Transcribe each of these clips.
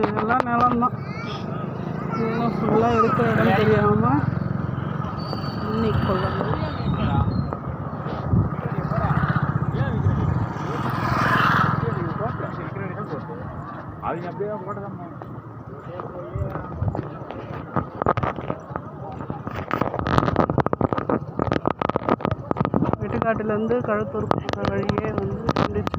இதெல்லாம் நிலம்தான். இதெல்லாம் ஃபுல்லாக இருக்கிற இடம் தெரியாமல் இன்னைக்கு கொள்ளணும் அவங்க அப்படியே போட்டதான் வெட்டுக்காட்டுலேருந்து கழுத்தூர் வழியே வந்து கண்டுச்சு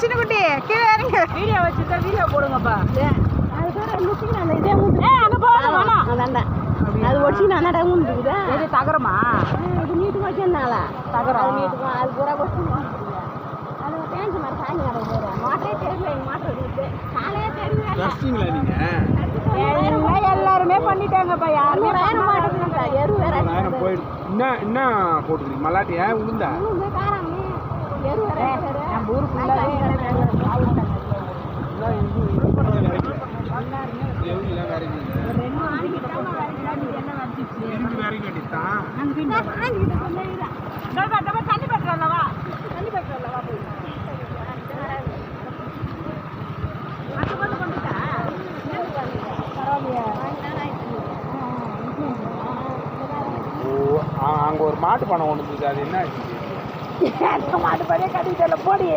சச்சின் குட்டி கீழே இறங்க. வீடியோ வச்சுருக்கா வீடியோ போடுங்கப்பா. அது ஒட்டி நான் நடம் உண்டுக்குதா எது தகரமா? இது நீட்டு வச்சிருந்தால தகரம். அது நீட்டுக்கும் அது பூரா கொஸ்டின் அது தேஞ்சு மாதிரி சாஞ்சி கிடக்கு போகிறேன் மாட்டே தெரியல எங்கள் மாட்டை இருக்கு. காலையே தெரியல. எல்லாருமே பண்ணிட்டாங்கப்பா யாருமே வேற மாட்டேங்குது எரு வேற நேரம் போயிடுது என்ன என்ன போட்டுக்கிறீங்க? உளுந்தா காராமி நம்ம ஊர் ஃபுல்லாகவே தண்ணி பெற்றல்லவா தண்ணி பெற்றல்லவா போய் ஓ அங்க ஒரு மாட்டு பணம் ஒன்று இருந்துச்சு அது என்ன ஆச்சு? மாட்டு படியே கட்டிட்டு போடி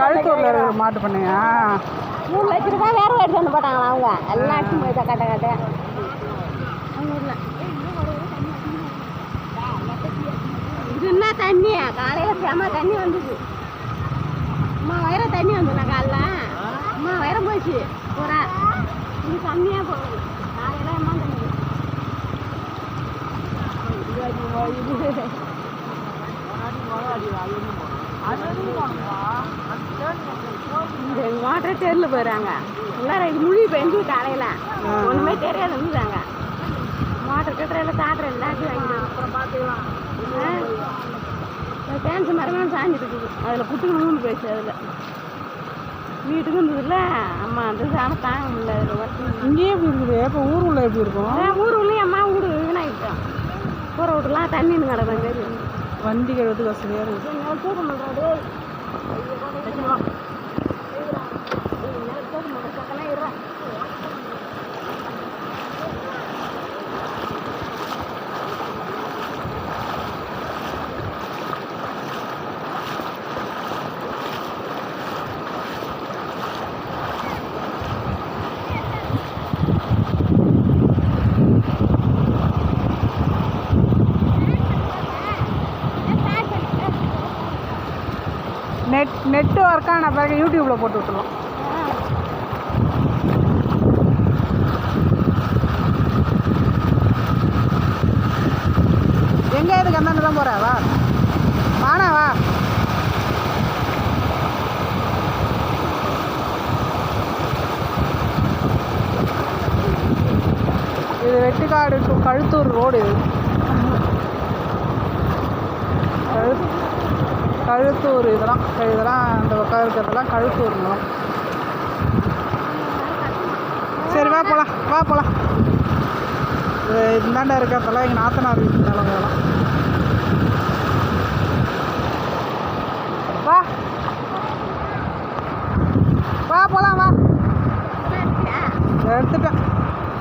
கழுத்தூரில் இருக்கிற மாட்டு பண்ணையா? மூணு லட்ச ரூபாய் வேற எடுத்து வந்து போட்டாங்களா அவங்க? எல்லாம் அடிச்சு போய் கட்ட கட்ட. அவங்க ஊர்ல இது என்ன தண்ணி காலையில செம தண்ணி வந்தது அம்மா தண்ணி வந்ததுண்ணா காலைல. அம்மா வயிற போச்சு பூரா இது கம்மியாக போகுது. காலையில அம்மா தண்ணி. இது இந்த வாட்டர் டேரில் போயிடுறாங்க எல்லாரும் முழி பெஞ்சு காலையில். ஒன்றுமே தெரியாது வந்துட்டாங்க வாட்டர் கட்டுறையில் காட்டுற எல்லாத்தையும் வாங்கிட்டு அப்புறம் பார்த்துக்கலாம் கேன்சர் மரமே சாஞ்சிட்டு இருக்குது. அதில் புட்டுக்கு நூண்டு போயிடுச்சு அதில். வீட்டுக்கு இருந்ததுல அம்மா அந்த சாணம் தாங்க முடியல அதில் இங்கேயே எப்படி இருக்குது? இப்போ ஊர் உள்ள எப்படி இருக்கும்? ஊர் உள்ளே அம்மா வீடு வீணாகிட்டோம் கூரை விட்டுலாம் தண்ணின்னு கிடக்கும் சரி வண்டி கழுவுறதுக்கு வசதியாக இருக்குது நெட்டு ஒர்க் ஆன பிறகு யூடியூப்பில் போட்டு விட்ருவோம் எங்கே இதுக்கு அந்த தான் போகிறா வா. வாணா வா. இது வெட்டுக்காடு டு கழுத்தூர் ரோடு இது கழு கழுத்தூர் இதெல்லாம் இதெல்லாம் அந்த பக்கம் இருக்கிறதெல்லாம் கழுத்தூர் நிலம் சரி வா போகலாம் வா போகலாம் இந்தாண்டா இருக்கிறதெல்லாம் எங்கள் நாத்தனார் வீட்டு நிலம் இதெல்லாம்